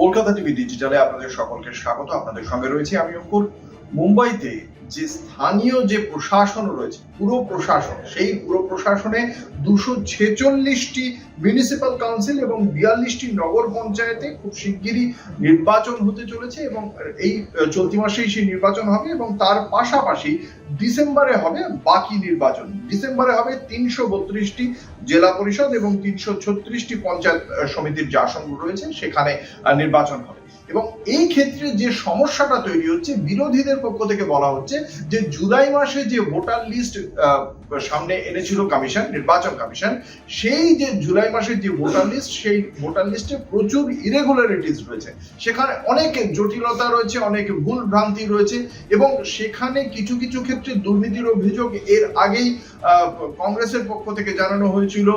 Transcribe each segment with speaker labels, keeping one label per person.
Speaker 1: Kolkata TV ডিজিটালে আপনাদের সকলকে স্বাগত। আপনাদের সঙ্গে রয়েছে আমি অঙ্কুর। মুম্বাইতে যে স্থানীয় যে প্রশাসন রয়েছে, পুরো প্রশাসন, সেই পুরো প্রশাসনে দুশো ছেচল্লিশটি মিউনিসিপ্যাল কাউন্সিল এবং বিয়াল্লিশটি নগর পঞ্চায়েতে খুব শিগগিরই নির্বাচন হতে চলেছে এবং এই চলতি মাসেই সেই নির্বাচন হবে এবং তার পাশাপাশি ডিসেম্বরে হবে বাকি নির্বাচন। ডিসেম্বরে হবে তিনশো বত্রিশটি জেলা পরিষদ এবং তিনশো ছত্রিশটি পঞ্চায়েত সমিতির যে আসনগুলো রয়েছে সেখানে নির্বাচন হবে। এবং এই ক্ষেত্রে যে সমস্যাটা তৈরি হচ্ছে, বিরোধীদের পক্ষ থেকে বলা হচ্ছে যে জুলাই মাসে যে ভোটার লিস্ট সামনে এনেছিল কমিশন, নির্বাচন কমিশন, সেই যে জুলাই মাসের যে ভোটার লিস্ট, সেই ভোটার লিস্টে প্রচুর ইরেগুলারিটিস রয়েছে। সেখানে অনেক জটিলতা রয়েছে, অনেক ভুল ভ্রান্তি রয়েছে এবং সেখানে কিছু কিছু ক্ষেত্রে দুর্নীতির অভিযোগ এর আগেই কংগ্রেসের পক্ষ থেকে জানানো হয়েছিল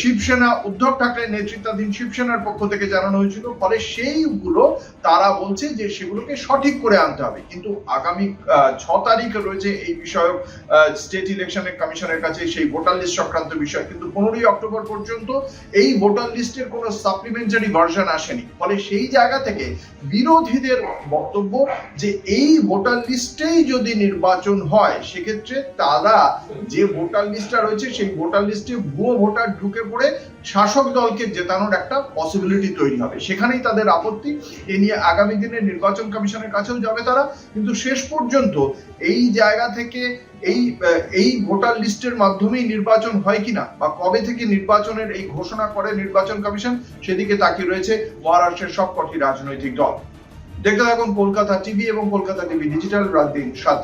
Speaker 1: শিবসেনা, উদ্ধব ঠাকরে নেতৃত্বাধীন শিবসেনার পক্ষ থেকে জানানো হয়েছিল, ফলে সেইগুলো তারা বলছে যে সেগুলোকে সঠিক করে আনতে হবে। কিন্তু আগামী ছ তারিখ রয়েছে এই বিষয়ক স্টেট ইলেকশনের কমিশনের কাছে সেই ভোটার লিস্ট সংক্রান্ত বিষয়। কিন্তু পনেরোই অক্টোবর পর্যন্ত এই ভোটার লিস্টের কোনো সাপ্লিমেন্টারি ভার্সন আসেনি। ফলে সেই জায়গা থেকে বিরোধীদের বক্তব্য যে এই ভোটার লিস্টেই যদি নির্বাচন হয়, সেক্ষেত্রে তারা যে ভোটার লিস্টটা রয়েছে, সেই ভোটার লিস্টে ভুয়ো ভোটার ঢুকে পড়ে শাসক দলকে জেতানোর একটা পসিবিলিটি তৈরি হবে। সেখানেই তাদের আপত্তি। এ নিয়ে আগামী দিনে নির্বাচন কমিশনের কাছেও যাবে তারা। কিন্তু শেষ পর্যন্ত এই জায়গা থেকে এই এই ভোটার লিস্টের মাধ্যমেই নির্বাচন হয় কিনা বা কবে থেকে নির্বাচনের এই ঘোষণা করে নির্বাচন কমিশন, সেদিকে তাকিয়ে রয়েছে মহারাষ্ট্রের সবকটি রাজনৈতিক দল। দেখতে থাকুন কলকাতা টিভি এবং কলকাতা টিভি ডিজিটাল রাত দিন সাত